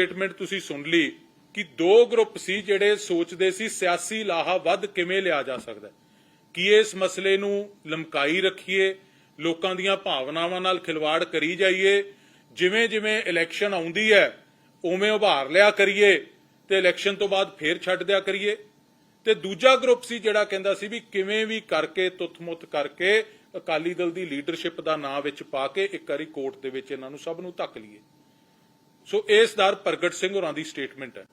Statement ਤੁਸੀਂ ਸੁਣ ਲਈ ਕਿ ਦੋ ਗਰੁੱਪ ਸੀ ਜਿਹੜੇ ਸੋਚਦੇ ਸੀ ਸਿਆਸੀ ਲਾਹਾ ਵੱਧ ਕਿਵੇਂ ਲਿਆ ਜਾ ਸਕਦਾ ਕੀ ਇਸ ਮਸਲੇ ਨੂੰ ਲਮਕਾਈ ਰੱਖੀਏ, ਲੋਕਾਂ ਦੀਆਂ ਭਾਵਨਾਵਾਂ ਨਾਲ ਖਿਲਵਾੜ ਕਰੀ ਜਾਈਏ ਜਿਵੇਂ ਜਿਵੇਂ ਇਲੈਕਸ਼ਨ ਆਉਂਦੀ ਹੈ, ਉਵੇਂ ਉਭਾਰ ਲਿਆ ਕਰੀਏ ਤੇ ਇਲੈਕਸ਼ਨ ਤੋਂ ਬਾਅਦ ਫੇਰ ਛੱਡ ਦਿਆ ਕਰੀਏ। ਤੇ ਦੂਜਾ ਗਰੁੱਪ ਸੀ ਜਿਹੜਾ ਕਹਿੰਦਾ ਸੀ ਵੀ ਕਿਵੇਂ ਵੀ ਕਰਕੇ ਤੁੱਥਮੁੱਤ ਕਰਕੇ ਅਕਾਲੀ ਦਲ ਦੀ ਲੀਡਰਸ਼ਿਪ ਦਾ ਨਾਂ ਵਿੱਚ ਪਾ ਕੇ ਇੱਕ ਵਾਰੀ ਕੋਰਟ ਦੇ ਵਿੱਚ ਇਹਨਾਂ ਨੂੰ ਸਭ ਨੂੰ ਧੱਕ ਲਈਏ। ਸੋ ਇਹ ਸਰਦਾਰ ਪ੍ਰਗਟ ਸਿੰਘ ਹੋਰਾਂ ਦੀ ਸਟੇਟਮੈਂਟ ਹੈ।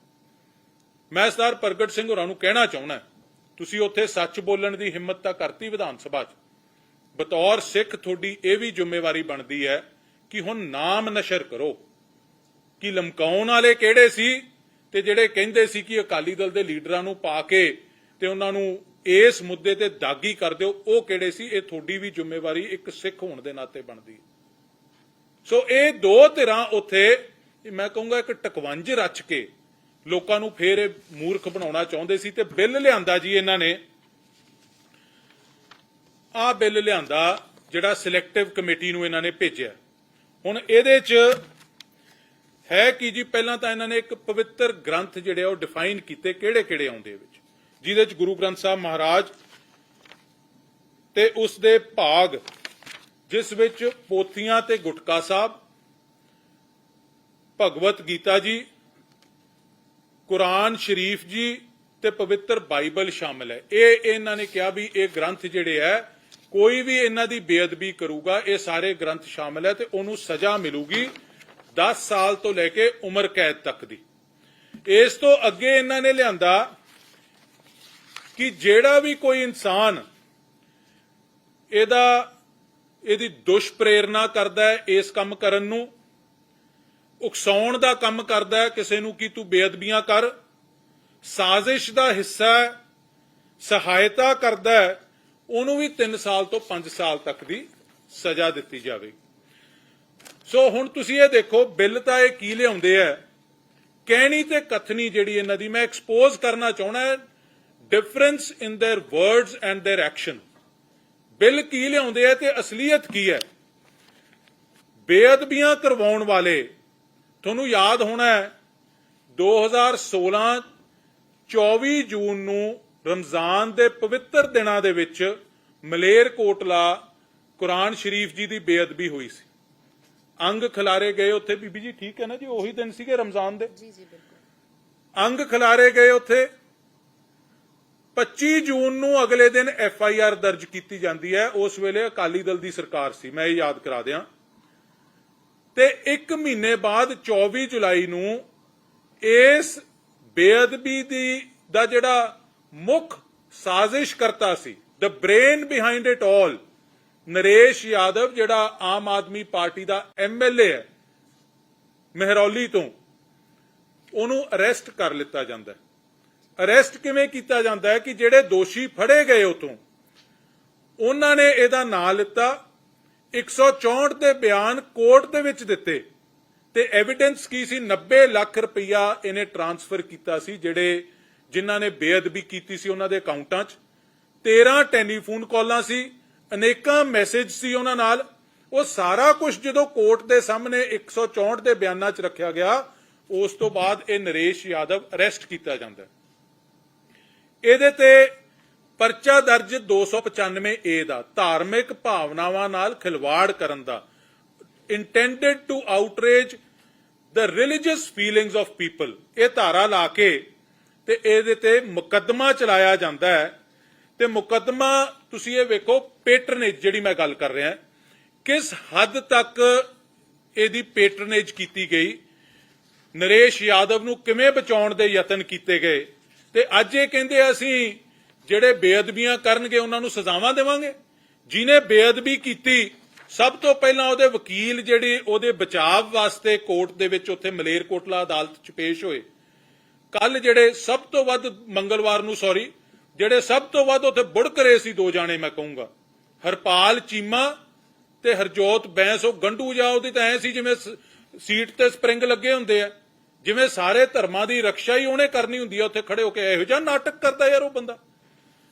ਮੈਂ ਸਰਦਾਰ ਪ੍ਰਗਟ ਸਿੰਘ ਹੋਰਾਂ ਨੂੰ ਕਹਿਣਾ ਚਾਹੁੰਦਾ ਤੁਸੀਂ ਉੱਥੇ ਸੱਚ ਬੋਲਣ ਦੀ ਹਿੰਮਤ ਤਾਂ ਕਰਤੀ ਵਿਧਾਨ ਸਭਾ 'ਚ। ਬਤੌਰ ਸਿੱਖ ਤੁਹਾਡੀ ਇਹ ਵੀ ਜ਼ਿੰਮੇਵਾਰੀ ਬਣਦੀ ਹੈ ਕਿ ਹੁਣ ਨਾਮ ਨਸ਼ਰ ਕਰੋ। ਕਿ ਲਮਕਾਉਣ ਵਾਲੇ ਕਿਹੜੇ ਸੀ ਤੇ ਜਿਹੜੇ ਕਹਿੰਦੇ ਸੀ ਕਿ ਅਕਾਲੀ ਦਲ ਦੇ ਲੀਡਰਾਂ ਨੂੰ ਪਾ ਕੇ ਤੇ ਉਹਨਾਂ ਨੂੰ ਇਸ ਮੁੱਦੇ ਤੇ ਦਾਗੀ ਕਰ ਦਿਓ ਉਹ ਕਿਹੜੇ ਸੀ? ਇਹ ਤੁਹਾਡੀ ਵੀ ਜ਼ਿੰਮੇਵਾਰੀ ਇੱਕ ਸਿੱਖ ਹੋਣ ਦੇ ਨਾਤੇ ਬਣਦੀ ਸੋ ਇਹ ਦੋ ਧਿਰਾਂ ਉੱਥੇ ਮੈਂ ਕਹੂੰਗਾ ਇੱਕ ਟਕਵੰਜ ਰਚ ਕੇ ਲੋਕਾਂ ਨੂੰ ਫੇਰ ਇਹ ਮੂਰਖ ਬਣਾਉਣਾ ਚਾਹੁੰਦੇ ਸੀ ਤੇ ਬਿੱਲ ਲਿਆਂਦਾ ਜੀ ਇਹਨਾਂ ਨੇ। ਆਹ ਬਿੱਲ ਲਿਆਂਦਾ ਜਿਹੜਾ ਸਿਲੈਕਟਿਵ ਕਮੇਟੀ ਨੂੰ ਇਹਨਾਂ ਨੇ ਭੇਜਿਆ। ਹੁਣ ਇਹਦੇ 'ਚ ਹੈ ਕਿ ਜੀ? ਪਹਿਲਾਂ ਤਾਂ ਇਹਨਾਂ ਨੇ ਇੱਕ ਪਵਿੱਤਰ ਗ੍ਰੰਥ ਜਿਹੜੇ ਉਹ ਡਿਫਾਈਨ ਕੀਤੇ ਕਿਹੜੇ ਕਿਹੜੇ ਆਉਂਦੇ ਵਿੱਚ, ਜਿਹਦੇ 'ਚ ਗੁਰੂ ਗ੍ਰੰਥ ਸਾਹਿਬ ਮਹਾਰਾਜ ਤੇ ਉਸ ਦੇ ਭਾਗ, ਜਿਸ ਵਿੱਚ ਪੋਥੀਆਂ ਤੇ ਗੁਟਕਾ ਸਾਹਿਬ ਭਗਵਤ ਗੀਤਾ ਜੀ, ਕੁਰਾਨ ਸ਼ਰੀਫ ਜੀ ਤੇ ਪਵਿੱਤਰ ਬਾਈਬਲ ਸ਼ਾਮਲ ਹੈ। ਇਹ ਇਹਨਾਂ ਨੇ ਕਿਹਾ ਵੀ ਇਹ ਗ੍ਰੰਥ ਜਿਹੜੇ ਹੈ, ਕੋਈ ਵੀ ਇਹਨਾਂ ਦੀ ਬੇਅਦਬੀ ਕਰੂਗਾ, ਇਹ ਸਾਰੇ ਗ੍ਰੰਥ ਸ਼ਾਮਲ ਹੈ ਤੇ ਉਹਨੂੰ ਸਜ਼ਾ ਮਿਲੂਗੀ 10 ਸਾਲ ਤੋਂ ਲੈ ਕੇ ਉਮਰ ਕੈਦ ਤੱਕ ਦੀ। ਇਸ ਤੋਂ ਅੱਗੇ ਇਹਨਾਂ ਨੇ ਲਿਆਂਦਾ ਕਿ ਜਿਹੜਾ ਵੀ ਕੋਈ ਇਨਸਾਨ ਇਹਦਾ, ਇਹਦੀ ਦੁਸ਼ਪ੍ਰੇਰਣਾ ਕਰਦਾ ਹੈ ਇਸ ਕੰਮ ਕਰਨ ਨੂੰ ਉਕਸਾਉਣ ਦਾ ਕੰਮ ਕਰਦਾ ਹੈ ਕਿਸੇ ਨੂੰ ਕਿ ਤੂੰ ਬੇਅਦਬੀਆਂ ਕਰ ਸਾਜ਼ਿਸ਼ ਦਾ ਹਿੱਸਾ ਹੈ ਸਹਾਇਤਾ ਕਰਦਾ ਹੈ ਉਹਨੂੰ ਵੀ 3 ਸਾਲ ਤੋਂ 5 ਸਾਲ ਤੱਕ ਦੀ ਸਜ਼ਾ ਦਿੱਤੀ ਜਾਵੇਗੀ ਸੋ ਹੁਣ ਤੁਸੀਂ ਇਹ ਦੇਖੋ ਬਿੱਲ ਤਾਂ ਇਹ ਕੀ ਲਿਆਉਂਦੇ ਆ ਕਹਿਣੀ ਤੇ ਕਥਨੀ ਜਿਹੜੀ ਇਹਨਾਂ ਦੀ ਮੈਂ ਐਕਸਪੋਜ਼ ਕਰਨਾ ਚਾਹਣਾ ਹੈ difference in their words and their action bill ਕੀ ਲਿਆਉਂਦੇ ਆ ਤੇ ਅਸਲੀਅਤ ਕੀ ਹੈ ਬੇਅਦਬੀਆਂ ਕਰਵਾਉਣ ਵਾਲੇ ਤੁਹਾਨੂੰ ਯਾਦ ਹੋਣਾ ਹੈ 2016 24 ਜੂਨ ਨੂੰ ਰਮਜ਼ਾਨ ਦੇ ਪਵਿੱਤਰ ਦਿਨਾਂ ਦੇ ਵਿੱਚ ਮਲੇਰ ਕੋਟਲਾ ਕੁਰਾਨ ਸ਼ਰੀਫ ਜੀ ਦੀ ਬੇਅਦਬੀ ਹੋਈ ਸੀ। ਅੰਗ ਖਿਲਾਰੇ ਗਏ ਉੱਥੇ। ਬੀਬੀ ਜੀ ਠੀਕ ਹੈ ਨਾ ਜੀ? ਉਹੀ ਦਿਨ ਸੀਗੇ ਰਮਜ਼ਾਨ ਦੇ? ਜੀ ਜੀ ਬਿਲਕੁਲ। ਅੰਗ ਖਿਲਾਰੇ ਗਏ ਉੱਥੇ। 25 ਜੂਨ ਨੂੰ ਅਗਲੇ ਦਿਨ ਐਫ ਆਈ ਆਰ ਦਰਜ ਕੀਤੀ ਜਾਂਦੀ ਹੈ। ਉਸ ਵੇਲੇ ਅਕਾਲੀ ਦਲ ਦੀ ਸਰਕਾਰ ਸੀ। ਮੈਂ ਇਹ ਯਾਦ ਕਰਾ ਦਿਆਂ। ਤੇ 1 ਮਹੀਨੇ ਬਾਅਦ 24 ਜੁਲਾਈ ਨੂੰ ਇਸ ਬੇਅਦਬੀ ਦੀ, ਦਾ ਜਿਹੜਾ ਮੁੱਖ ਸਾਜ਼ਿਸ਼ ਕਰਤਾ ਸੀ the brain behind it all Naresh Yadav, ਜਿਹੜਾ ਆਮ ਆਦਮੀ ਪਾਰਟੀ ਦਾ ਐਮਐਲਏ ਹੈ, ਮਹਿਰੌਲੀ ਤੋਂ, ਉਹਨੂੰ ਅਰੈਸਟ ਕਰ ਲਿੱਤਾ ਜਾਂਦਾ ਅਰੈਸਟ ਕਿਵੇਂ ਕੀਤਾ ਜਾਂਦਾ ਹੈ ਕਿ ਜਿਹੜੇ ਦੋਸ਼ੀ ਫੜੇ ਗਏ ਉਤੋਂ ਉਹਨਾਂ ਨੇ ਇਹਦਾ ਨਾਂ ਲਿੱਤਾ 164 ਦੇ ਬਿਆਨ ਕੋਰਟ ਦੇ ਵਿੱਚ ਦਿੱਤੇ ਤੇ ਐਵੀਡੈਂਸ ਕੀ ਸੀ? 90 ਲੱਖ ਰੁਪਈਆ ਇਹਨੇ ਟਰਾਂਸਫਰ ਕੀਤਾ ਸੀ, ਜਿਹੜੇ ਜਿਨ੍ਹਾਂ ਨੇ ਬੇਅਦਬੀ ਕੀਤੀ ਸੀ ਉਹਨਾਂ ਦੇ ਅਕਾਊਂਟਾਂ 'ਚ। 13 ਟੈਲੀਫੋਨ ਕਾਲਾਂ ਸੀ, ਅਨੇਕਾਂ ਮੈਸੇਜ ਸੀ ਉਹਨਾਂ ਨਾਲ। ਉਹ ਸਾਰਾ ਕੁਝ ਜਦੋਂ ਕੋਰਟ ਦੇ ਸਾਹਮਣੇ 164 ਦੇ ਬਿਆਨਾਂ 'ਚ ਰੱਖਿਆ ਗਿਆ, ਉਸ ਤੋਂ ਬਾਅਦ ਇਹ ਨਰੇਸ਼ ਯਾਦਵ ਅਰੈਸਟ ਕੀਤਾ ਜਾਂਦਾ। ਇਹਦੇ ਤੇ ਪਰਚਾ ਦਰਜ 295 ਏ ਦਾ ਧਾਰਮਿਕ ਭਾਵਨਾਵਾਂ ਨਾਲ ਖਿਲਵਾੜ ਕਰਨ ਦਾ intended to outrage the religious feelings of people ਇਹ ਧਾਰਾ ਲਾ ਕੇ ਤੇ ਇਹਦੇ ਤੇ ਮੁਕੱਦਮਾ ਚਲਾਇਆ ਜਾਂਦਾ ਹੈ। ਤੇ ਮੁਕੱਦਮਾ, ਤੁਸੀਂ ਇਹ ਵੇਖੋ ਪੈਟਰਨੇਜ ਜਿਹੜੀ ਮੈਂ ਗੱਲ ਕਰ ਰਿਹਾ, ਕਿਸ ਹੱਦ ਤੱਕ ਇਹਦੀ ਪੈਟਰਨੇਜ ਕੀਤੀ ਗਈ? ਨਰੇਸ਼ ਯਾਦਵ ਨੂੰ ਕਿਵੇਂ ਬਚਾਉਣ ਦੇ ਯਤਨ ਕੀਤੇ ਗਏ? ਤੇ ਅੱਜ ਇਹ ਕਹਿੰਦੇ ਅਸੀਂ ਜਿਹੜੇ ਬੇਅਦਬੀਆਂ ਕਰਨਗੇ ਉਹਨਾਂ ਨੂੰ ਸਜ਼ਾਵਾਂ ਦੇਵਾਂਗੇ। ਜਿਨੇ ਬੇਅਦਬੀ ਕੀਤੀ, ਸਭ ਤੋਂ ਪਹਿਲਾਂ ਉਹਦੇ ਵਕੀਲ ਜਿਹੜੇ ਉਹਦੇ ਬਚਾਅ ਵਾਸਤੇ ਕੋਰਟ ਦੇ ਵਿੱਚ ਉੱਥੇ ਮਲੇਰਕੋਟਲਾ ਅਦਾਲਤ 'ਚ ਪੇਸ਼ ਹੋਏ। ਕੱਲ ਜਿਹੜੇ ਸਭ ਤੋਂ ਵੱਧ ਮੰਗਲਵਾਰ ਨੂੰ ਸੌਰੀ ਜਿਹੜੇ ਸਭ ਤੋਂ ਵੱਧ ਉੱਥੇ ਬੁੜਕ ਰਹੇ ਸੀ ਦੋ ਜਾਣੇ, ਮੈਂ ਕਹੂੰਗਾ। ਹਰਪਾਲ ਚੀਮਾ ਤੇ ਹਰਜੋਤ ਬੈਂਸ, ਉਹ ਗੰਡੂ ਜਾ ਉਹਦੀ ਤਾਂ ਐ ਸੀ ਜਿਵੇਂ ਸੀਟ ਤੇ ਸਪਰਿੰਗ ਲੱਗੇ ਹੁੰਦੇ ਆ। ਜਿਵੇਂ ਸਾਰੇ ਧਰਮਾਂ ਦੀ ਰੱਖਿਆ ਹੀ ਉਹਨੇ ਕਰਨੀ ਹੁੰਦੀ ਆ, ਉੱਥੇ ਖੜੇ ਹੋ ਕੇ ਇਹੋ ਜਿਹਾ ਨਾਟਕ ਕਰਦਾ ਯਾਰ ਉਹ ਬੰਦਾ।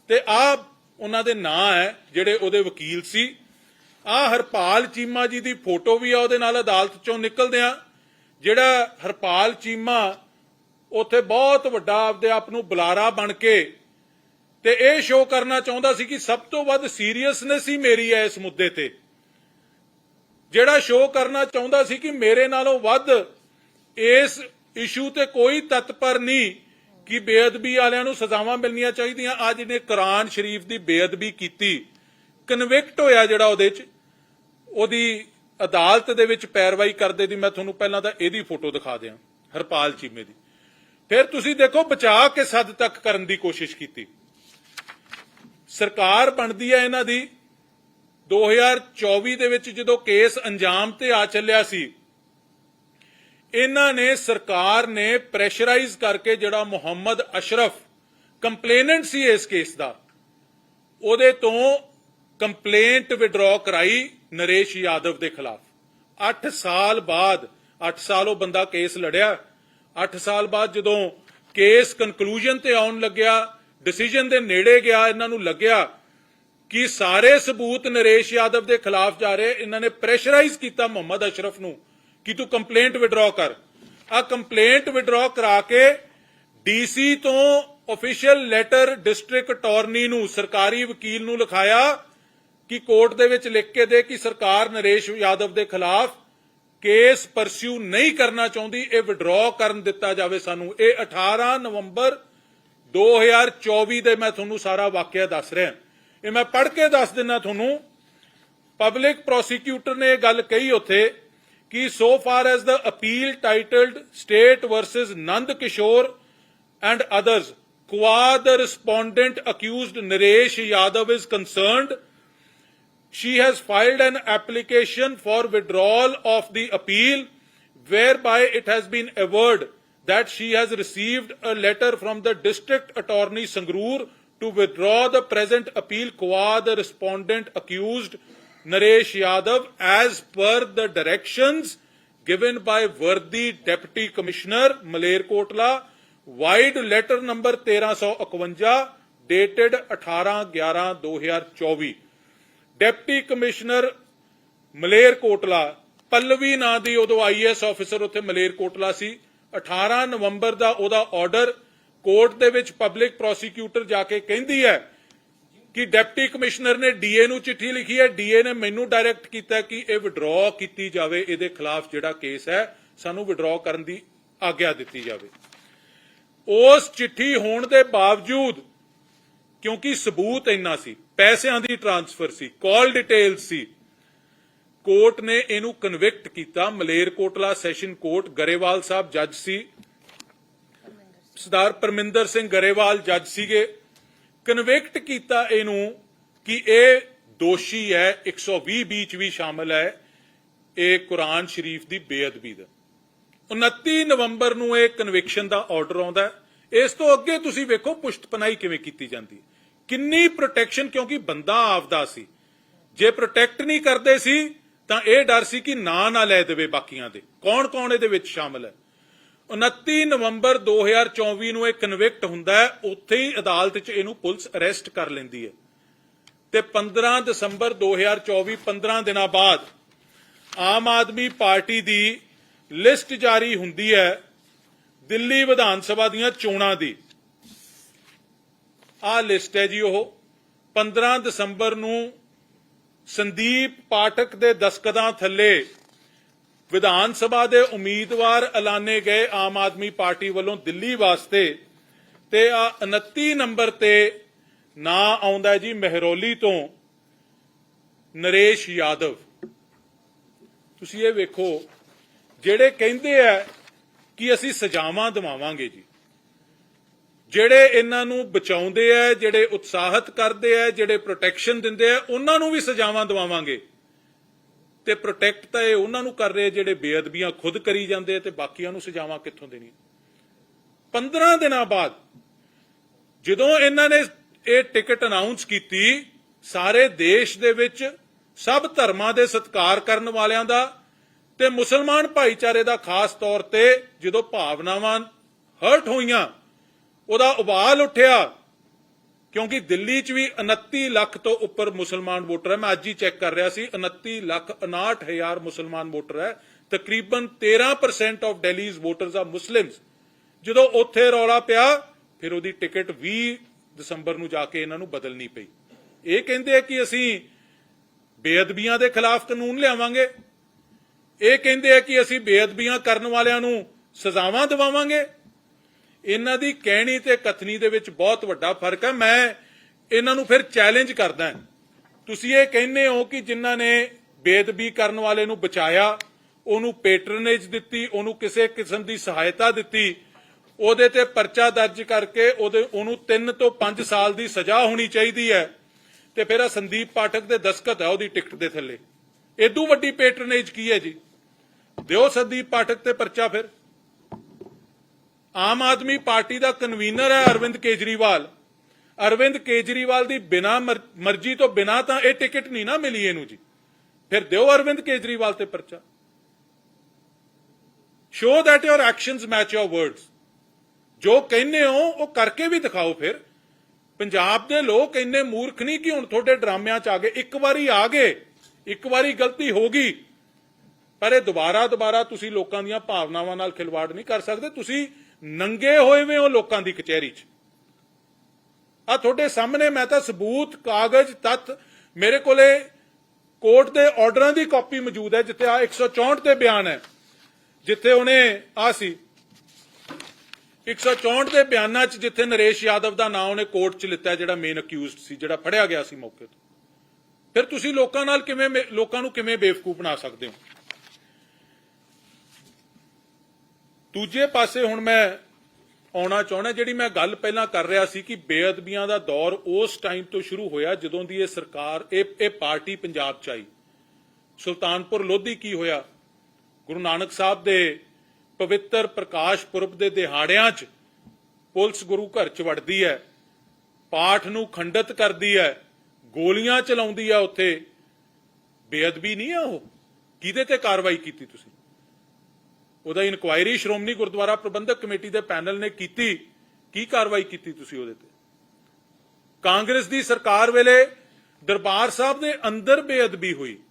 ਤੇ ਆ ਉਹਨਾਂ ਦੇ ਨਾਂ ਹੈ, ਜਿਹੜੇ ਉਹਦੇ ਵਕੀਲ ਸੀ। ਆ ਹਰਪਾਲ ਚੀਮਾ ਜੀ ਦੀ ਫੋਟੋ ਵੀ ਆ, ਉਹਦੇ ਨਾਲ ਅਦਾਲਤ ਚੋਂ ਨਿਕਲਦੇ ਆ। ਜਿਹੜਾ ਹਰਪਾਲ ਚੀਮਾ ਉੱਥੇ ਬਹੁਤ ਵੱਡਾ ਆਪਦੇ ਆਪ ਨੂੰ ਬੁਲਾਰਾ ਬਣ ਕੇ ਤੇ ਇਹ ਸ਼ੋਅ ਕਰਨਾ ਚਾਹੁੰਦਾ ਸੀ ਕਿ ਸਭ ਤੋਂ ਵੱਧ ਸੀਰੀਅਸਨੈਸ ਹੀ ਮੇਰੀ ਹੈ ਇਸ ਮੁੱਦੇ ਤੇ। ਜਿਹੜਾ ਸ਼ੋਅ ਕਰਨਾ ਚਾਹੁੰਦਾ ਸੀ ਕਿ ਮੇਰੇ ਨਾਲੋਂ ਵੱਧ ਇਸ ਇਸ਼ੂ ਤੇ ਕੋਈ ਤਤਪਰ ਨਹੀਂ ਕਿ ਬੇਅਦਬੀ ਵਾਲਿਆਂ ਨੂੰ ਸਜ਼ਾਵਾਂ ਮਿਲਣੀਆਂ ਚਾਹੀਦੀਆਂ। ਅੱਜ ਜਿਹਨੇ ਕੁਰਾਨ ਸ਼ਰੀਫ ਦੀ ਬੇਅਦਬੀ ਕੀਤੀ ਕਨਵਿਕਟ ਹੋਇਆ ਜਿਹੜਾ ਉਹਦੇ ਚ, ਉਹਦੀ ਅਦਾਲਤ ਦੇ ਵਿੱਚ ਪੈਰਵਾਈ ਕਰਦੇ ਦੀ, ਮੈਂ ਤੁਹਾਨੂੰ ਪਹਿਲਾਂ ਤਾਂ ਇਹਦੀ ਫੋਟੋ ਦਿਖਾ ਦਿਆਂ, ਹਰਪਾਲ ਚੀਮੇ ਦੀ। ਫਿਰ ਤੁਸੀਂ ਦੇਖੋ, ਬਚਾ ਕੇ ਹੱਦ ਤੱਕ ਕਰਨ ਦੀ ਕੋਸ਼ਿਸ਼ ਕੀਤੀ। ਸਰਕਾਰ ਬਣਦੀ ਹੈ ਇਹਨਾਂ ਦੀ। 2024 ਦੇ ਵਿੱਚ ਜਦੋਂ ਕੇਸ ਅੰਜਾਮ ਤੇ ਆ ਚੱਲਿਆ ਸੀ ਇਹਨਾਂ ਨੇ ਸਰਕਾਰ ਨੇ ਪ੍ਰੈਸ਼ਰਾਈਜ਼ ਕਰਕੇ ਜਿਹੜਾ ਮੁਹੰਮਦ ਅਸ਼ਰਫ ਕੰਪਲੇਨੈਂਟ ਸੀ ਇਸ ਕੇਸ ਦਾ, ਉਹਦੇ ਤੋਂ ਕੰਪਲੇਂਟ ਵਿਡਰਾਅ ਕਰਾਈ ਨਰੇਸ਼ ਯਾਦਵ ਦੇ ਖਿਲਾਫ। 8 ਸਾਲ ਬਾਅਦ 8 ਸਾਲ ਉਹ ਬੰਦਾ ਕੇਸ ਲੜਿਆ 8 ਸਾਲ ਬਾਅਦ ਜਦੋਂ ਕੇਸ ਕਨਕਲੂਜਨ ਤੇ ਆਉਣ ਲੱਗਿਆ ਡਿਸੀਜਨ ਦੇ ਨੇੜੇ ਗਿਆ, ਇਹਨਾਂ ਨੂੰ ਲੱਗਿਆ ਕਿ ਸਾਰੇ ਸਬੂਤ ਨਰੇਸ਼ ਯਾਦਵ ਦੇ ਖਿਲਾਫ ਜਾ ਰਹੇ, ਇਹਨਾਂ ਨੇ ਪ੍ਰੈਸ਼ਰਾਈਜ਼ ਕੀਤਾ ਮੁਹੰਮਦ ਅਸ਼ਰਫ ਨੂੰ। ਕਿ ਤੂੰ ਕੰਪਲੇਂਟ ਵਿਡਰਾਅ ਕਰ। ਆ ਕੰਪਲੇਂਟ ਵਿਡਰਾਅ ਕਰਾ ਕੇ ਡੀਸੀ ਤੋਂ ਅਫੀਸ਼ੀਅਲ ਲੈਟਰ ਡਿਸਟ੍ਰਿਕਟ ਅਟਾਰਨੀ ਨੂੰ, ਸਰਕਾਰੀ ਵਕੀਲ ਨੂੰ ਲਿਖਾਇਆ ਕਿ ਕੋਰਟ ਦੇ ਵਿੱਚ ਲਿਖ ਕੇ ਦੇ ਕਿ ਸਰਕਾਰ ਨਰੇਸ਼ ਯਾਦਵ ਦੇ ਖਿਲਾਫ ਕੇਸ ਪਰਸਿਊ ਨਹੀਂ ਕਰਨਾ ਚਾਹੁੰਦੀ, ਇਹ ਵਿਡਰਾਅ ਕਰਨ ਦਿੱਤਾ ਜਾਵੇ ਸਾਨੂੰ। ਇਹ 18 ਨਵੰਬਰ 2024 ਦੇ ਮੈਂ ਤੁਹਾਨੂੰ ਸਾਰਾ ਵਾਕਿਆ ਦੱਸ ਰਿਹਾ। ਇਹ ਮੈਂ ਪੜ੍ਹ ਕੇ ਦੱਸ ਦਿੰਨਾ ਤੁਹਾਨੂੰ। ਪਬਲਿਕ ਪ੍ਰੋਸੀਕਿਊਟਰ ਨੇ ਇਹ ਗੱਲ ਕਹੀ ਉੱਥੇ कि so far as the appeal titled State versus Nand Kishore and others, qua the respondent accused Nareesh Yadav is concerned, she has filed an application for withdrawal of the appeal whereby it has been averred that she has received a letter from the district attorney Sangrur to withdraw the present appeal qua the respondent accused naresh yadav as per the directions given by worthy deputy commissioner malerkotla wide letter number 1351 dated 18 11 2024 deputy commissioner Malerkotla Pallavi ਨਾਂ ਦੀ ਉਦੋਂ is officer ਉੱਥੇ ਮਲੇਰਕੋਟਲਾ ਸੀ 18 ਨਵੰਬਰ ਦਾ ਉਹਦਾ order court ਦੇ ਵਿੱਚ public prosecutor ਜਾ ਕੇ ਕਹਿੰਦੀ ਹੈ ਕਿ ਡਿਪਟੀ ਕਮਿਸ਼ਨਰ ਨੇ ਡੀਏ ਨੂੰ ਚਿੱਠੀ ਲਿਖੀ ਹੈ। ਡੀਏ ਨੇ ਮੈਨੂੰ ਡਾਇਰੈਕਟ ਕੀਤਾ ਕਿ ਇਹ ਵਿਡਰਾਅ ਕੀਤੀ ਜਾਵੇ। ਇਹਦੇ ਖਿਲਾਫ ਜਿਹੜਾ ਕੇਸ ਹੈ, ਸਾਨੂੰ ਵਿਡਰਾਅ ਕਰਨ ਦੀ ਆਗਿਆ ਦਿੱਤੀ ਜਾਵੇ। ਉਸ ਚਿੱਠੀ ਹੋਣ ਦੇ ਬਾਵਜੂਦ, ਕਿਉਂਕਿ ਸਬੂਤ ਇੰਨਾ ਸੀ, ਪੈਸਿਆਂ ਦੀ ਟ੍ਰਾਂਸਫਰ ਸੀ ਕਾਲ ਡਿਟੇਲ ਸੀ, ਕੋਰਟ ਨੇ ਇਹਨੂੰ ਕਨਵਿਕਟ ਕੀਤਾ। ਮਲੇਰਕੋਟਲਾ ਸੈਸ਼ਨ ਕੋਰਟ, ਗਰੇਵਾਲ ਸਾਹਿਬ ਜੱਜ ਸੀ। ਸਰਦਾਰ ਪਰਮਿੰਦਰ ਸਿੰਘ ਗਰੇਵਾਲ ਜੱਜ ਸੀਗੇ। ਕਨਵਿਕਟ ਕੀਤਾ ਇਹਨੂੰ ਕਿ ਇਹ ਦੋਸ਼ੀ ਹੈ 120 ਵਿੱਚ ਵੀ ਸ਼ਾਮਲ ਹੈ, ਇਹ ਕੁਰਾਨ ਸ਼ਰੀਫ ਦੀ ਬੇਅਦਬੀ ਦਾ। 29 ਨਵੰਬਰ ਨੂੰ ਇਹ ਕਨਵਿਕਸ਼ਨ ਦਾ ਆਰਡਰ ਆਉਂਦਾ ਇਸ ਤੋਂ ਅੱਗੇ ਤੁਸੀਂ ਵੇਖੋ ਪੁਸ਼ਤਪਨਾਈ ਕਿਵੇਂ ਕੀਤੀ ਜਾਂਦੀ ਹੈ। ਕਿੰਨੀ ਪ੍ਰੋਟੈਕਸ਼ਨ ਕਿਉਂਕਿ ਬੰਦਾ ਆਪਦਾ ਸੀ। ਜੇ ਪ੍ਰੋਟੈਕਟ ਨਹੀਂ ਕਰਦੇ ਸੀ, ਤਾਂ ਇਹ ਡਰ ਸੀ ਕਿ ਨਾਂ ਨਾ ਲੈ ਦੇਵੇ ਬਾਕੀਆਂ ਦੇ। ਕੌਣ ਕੌਣ ਇਹਦੇ ਵਿੱਚ ਸ਼ਾਮਲ ਹੈ? 29 ਨਵੰਬਰ 2024 ਨੂੰ ਇਹ ਕਨਵਿਕਟ ਹੁੰਦਾ ਹੈ, ਉੱਥੇ ਹੀ ਅਦਾਲਤ 'ਚ ਇਹਨੂੰ ਪੁਲਿਸ ਅਰੈਸਟ ਕਰ ਲੈਂਦੀ ਹੈ। ਤੇ 15 ਦਸੰਬਰ 2024 15 ਦਿਨਾਂ ਬਾਅਦ ਆਮ ਆਦਮੀ ਪਾਰਟੀ ਦੀ ਲਿਸਟ ਜਾਰੀ ਹੁੰਦੀ ਹੈ ਦਿੱਲੀ ਵਿਧਾਨ ਸਭਾ ਦੀਆਂ ਚੋਣਾਂ ਦੀ। ਆ ਲਿਸਟ ਹੈ ਜੀ ਉਹ। 15 ਦਸੰਬਰ ਨੂੰ ਸੰਦੀਪ ਪਾਠਕ ਦੇ ਦਸਕਦਾਂ ਥੱਲੇ ਵਿਧਾਨ ਸਭਾ ਦੇ ਉਮੀਦਵਾਰ ਐਲਾਨੇ ਗਏ ਆਮ ਆਦਮੀ ਪਾਰਟੀ ਵੱਲੋਂ ਦਿੱਲੀ ਵਾਸਤੇ ਤੇ ਆ 29 ਨੰਬਰ ਤੇ ਨਾਂ ਆਉਂਦਾ ਜੀ ਮਹਿਰੌਲੀ ਤੋਂ ਨਰੇਸ਼ ਯਾਦਵ। ਤੁਸੀਂ ਇਹ ਵੇਖੋ, ਜਿਹੜੇ ਕਹਿੰਦੇ ਆ ਕਿ ਅਸੀਂ ਸਜ਼ਾਵਾਂ ਦਿਵਾਵਾਂਗੇ ਜੀ, ਜਿਹੜੇ ਇਹਨਾਂ ਨੂੰ ਬਚਾਉਂਦੇ ਆ, ਜਿਹੜੇ ਉਤਸ਼ਾਹਿਤ ਕਰਦੇ ਆ, ਜਿਹੜੇ ਪ੍ਰੋਟੈਕਸ਼ਨ ਦਿੰਦੇ ਆ, ਉਹਨਾਂ ਨੂੰ ਵੀ ਸਜ਼ਾਵਾਂ ਦਿਵਾਵਾਂਗੇ। ਤੇ ਪ੍ਰੋਟੈਕਟ ਤਾਂ ਇਹ ਉਹਨਾਂ ਨੂੰ ਕਰ ਰਹੇ ਜਿਹੜੇ ਬੇਅਦਬੀਆਂ ਖੁਦ ਕਰੀ ਜਾਂਦੇ ਤੇ ਬਾਕੀਆਂ ਨੂੰ ਸਜ਼ਾਵਾਂ ਕਿੱਥੋਂ ਦੇਣੀਆਂ? 15 ਦਿਨਾਂ ਬਾਅਦ ਜਦੋਂ ਇਹਨਾਂ ਨੇ ਇਹ ਟਿਕਟ ਅਨਾਉਂਸ ਕੀਤੀ, ਸਾਰੇ ਦੇਸ਼ ਦੇ ਵਿੱਚ ਸਭ ਧਰਮਾਂ ਦੇ ਸਤਿਕਾਰ ਕਰਨ ਵਾਲਿਆਂ ਦਾ ਤੇ ਮੁਸਲਮਾਨ ਭਾਈਚਾਰੇ ਦਾ ਖਾਸ ਤੌਰ ਤੇ ਜਦੋਂ ਭਾਵਨਾਵਾਂ ਹਰਟ ਹੋਈਆਂ, ਉਹਦਾ ਉਬਾਲ ਉੱਠਿਆ ਕਿਉਂਕਿ ਦਿੱਲੀ 'ਚ ਵੀ 29 ਲੱਖ ਤੋਂ ਉੱਪਰ ਮੁਸਲਮਾਨ ਵੋਟਰ ਹੈ। ਮੈਂ ਅੱਜ ਹੀ ਚੈੱਕ ਕਰ ਰਿਹਾ ਸੀ 29 ਲੱਖ 59 ਹਜ਼ਾਰ ਮੁਸਲਮਾਨ ਵੋਟਰ ਹੈ। ਤਕਰੀਬਨ 13% of Delhi's voters are Muslims ਜਦੋਂ ਉੱਥੇ ਰੌਲਾ ਪਿਆ, ਫਿਰ ਉਹਦੀ ਟਿਕਟ 20 ਦਸੰਬਰ ਨੂੰ ਜਾ ਕੇ ਇਹਨਾਂ ਨੂੰ ਬਦਲਣੀ ਪਈ। ਇਹ ਕਹਿੰਦੇ ਆ ਕਿ ਅਸੀਂ ਬੇਅਦਬੀਆਂ ਦੇ ਖਿਲਾਫ ਕਾਨੂੰਨ ਲਿਆਵਾਂਗੇ। ਇਹ ਕਹਿੰਦੇ ਆ ਕਿ ਅਸੀਂ ਬੇਅਦਬੀਆਂ ਕਰਨ ਵਾਲਿਆਂ ਨੂੰ ਸਜ਼ਾਵਾਂ ਦਿਵਾਵਾਂਗੇ। ਇਹਨਾਂ ਦੀ ਕਹਿਣੀ ਤੇ ਕਥਨੀ ਦੇ ਵਿੱਚ ਬਹੁਤ ਵੱਡਾ ਫ਼ਰਕ ਹੈ। ਮੈਂ ਇਹਨਾਂ ਨੂੰ ਫਿਰ ਚੈਲੰਜ ਕਰਦਾ ਤੁਸੀਂ ਇਹ ਕਹਿੰਦੇ ਹੋ ਕਿ ਜਿਨ੍ਹਾਂ ਨੇ ਬੇਦਬੀ ਕਰਨ ਵਾਲੇ ਨੂੰ ਬਚਾਇਆ, ਉਹਨੂੰ ਪੈਟਰਨੇਜ ਦਿੱਤੀ, ਉਹਨੂੰ ਕਿਸੇ ਕਿਸਮ ਦੀ ਸਹਾਇਤਾ ਦਿੱਤੀ, ਉਹਦੇ ਤੇ ਪਰਚਾ ਦਰਜ ਕਰਕੇ ਉਹਦੇ, ਉਹਨੂੰ 3 ਤੋਂ 5 ਸਾਲ ਦੀ ਸਜ਼ਾ ਹੋਣੀ ਚਾਹੀਦੀ ਹੈ। ਤੇ ਫਿਰ ਆ ਸੰਦੀਪ ਪਾਠਕ ਦੇ ਦਸਖਤ ਹੈ ਉਹਦੀ ਟਿਕਟ ਦੇ ਥੱਲੇ। ਏਦੂ ਵੱਡੀ ਪੈਟਰਨੇਜ ਕੀ ਹੈ ਜੀ? ਦਿਓ ਸੰਦੀਪ ਪਾਠਕ ਤੇ ਪਰਚਾ ਫਿਰ। ਆਮ ਆਦਮੀ ਪਾਰਟੀ ਦਾ ਕਨਵੀਨਰ ਹੈ ਅਰਵਿੰਦ ਕੇਜਰੀਵਾਲ। ਅਰਵਿੰਦ ਕੇਜਰੀਵਾਲ ਦੀ ਬਿਨਾ ਮਰਜ਼ੀ ਤੋਂ ਬਿਨਾ ਤਾਂ ਇਹ ਟਿਕਟ ਨਹੀਂ ਨਾ ਮਿਲੀ ਇਹਨੂੰ ਜੀ। ਫਿਰ ਦਿਓ ਅਰਵਿੰਦ ਕੇਜਰੀਵਾਲ ਤੇ ਪਰਚਾ। Show that your actions match your words ਜੋ ਕਹਿੰਦੇ ਹੋ, ਉਹ ਕਰਕੇ ਵੀ ਦਿਖਾਓ ਫਿਰ। ਪੰਜਾਬ ਦੇ ਲੋਕ ਇੰਨੇ ਮੂਰਖ ਨਹੀਂ ਕਿ ਹੁਣ ਤੁਹਾਡੇ ਡਰਾਮਿਆਂ 'ਚ ਆ ਗਏ। ਇੱਕ ਵਾਰੀ ਆ ਗਏ, ਇੱਕ ਵਾਰੀ ਗਲਤੀ ਹੋ ਗਈ। ਪਰ ਇਹ ਦੁਬਾਰਾ ਦੁਬਾਰਾ ਤੁਸੀਂ ਲੋਕਾਂ ਦੀਆਂ ਭਾਵਨਾਵਾਂ ਨਾਲ ਖਿਲਵਾੜ ਨਹੀਂ ਕਰ ਸਕਦੇ। ਤੁਸੀਂ ਨੰਗੇ ਹੋਏ ਵੇ ਹੋ ਲੋਕਾਂ ਦੀ ਕਚਹਿਰੀ 'ਚ। ਆ ਤੁਹਾਡੇ ਸਾਹਮਣੇ ਮੈਂ ਤਾਂ ਸਬੂਤ, ਕਾਗਜ਼, ਤੱਥ, ਮੇਰੇ ਕੋਲੇ ਕੋਰਟ ਦੇ ਆਰਡਰਾਂ ਦੀ ਕਾਪੀ ਮੌਜੂਦ ਹੈ, ਜਿੱਥੇ ਆ 164 ਤੇ ਬਿਆਨ ਹੈ। ਜਿੱਥੇ ਉਹਨੇ ਆ ਸੀ 164 ਦੇ ਬਿਆਨਾਂ 'ਚ ਜਿੱਥੇ ਨਰੇਸ਼ ਯਾਦਵ ਦਾ ਨਾਮ ਉਹਨੇ ਕੋਰਟ 'ਚ ਲਿੱਤਾ ਜਿਹੜਾ ਮੇਨ ਅਕਿਊਜ਼ਡ ਸੀ, ਜਿਹੜਾ ਫੜਿਆ ਗਿਆ ਸੀ ਮੌਕੇ ਤੋਂ। ਫਿਰ ਤੁਸੀਂ ਲੋਕਾਂ ਨਾਲ ਕਿਵੇਂ ਲੋਕਾਂ ਨੂੰ ਕਿਵੇਂ ਬੇਵਕੂਫ ਬਣਾ ਸਕਦੇ ਹੋ? ਦੂਜੇ ਪਾਸੇ ਹੁਣ ਮੈਂ ਆਉਣਾ ਚਾਹੁੰਦਾ, ਜਿਹੜੀ ਮੈਂ ਗੱਲ ਪਹਿਲਾਂ ਕਰ ਰਿਹਾ ਸੀ ਕਿ ਬੇਅਦਬੀਆਂ ਦਾ ਦੌਰ ਉਸ ਟਾਈਮ ਤੋਂ ਸ਼ੁਰੂ ਹੋਇਆ ਜਦੋਂ ਦੀ ਇਹ ਸਰਕਾਰ, ਇਹ ਇਹ ਪਾਰਟੀ ਪੰਜਾਬ ਚ ਆਈ। ਸੁਲਤਾਨਪੁਰ ਲੋਧੀ ਕੀ ਹੋਇਆ? ਗੁਰੂ ਨਾਨਕ ਸਾਹਿਬ ਦੇ ਪਵਿੱਤਰ ਪ੍ਰਕਾਸ਼ ਪੁਰਬ ਦੇ ਦਿਹਾੜਿਆਂ 'ਚ ਪੁਲਿਸ ਗੁਰੂ ਘਰ 'ਚ ਵੜਦੀ ਹੈ, ਪਾਠ ਨੂੰ ਖੰਡਿਤ ਕਰਦੀ ਹੈ, ਗੋਲੀਆਂ ਚਲਾਉਂਦੀ ਹੈ ਉੱਥੇ। ਬੇਅਦਬੀ ਨਹੀਂ ਹੈ ਉਹ? ਕਿਹਦੇ ਤੇ ਕਾਰਵਾਈ ਕੀਤੀ ਤੁਸੀਂ? ਉਹਦਾ ਇਨਕੁਆਇਰੀ ਸ਼੍ਰੋਮਣੀ ਗੁਰਦੁਆਰਾ ਪ੍ਰਬੰਧਕ ਕਮੇਟੀ ਦੇ ਪੈਨਲ ਨੇ ਕੀਤੀ। ਕੀ ਕਾਰਵਾਈ ਕੀਤੀ ਤੁਸੀਂ ਉਹਦੇ ਤੇ? ਕਾਂਗਰਸ ਦੀ ਸਰਕਾਰ ਵੇਲੇ ਦਰਬਾਰ ਸਾਹਿਬ ਦੇ ਅੰਦਰ ਬੇਅਦਬੀ ਹੋਈ।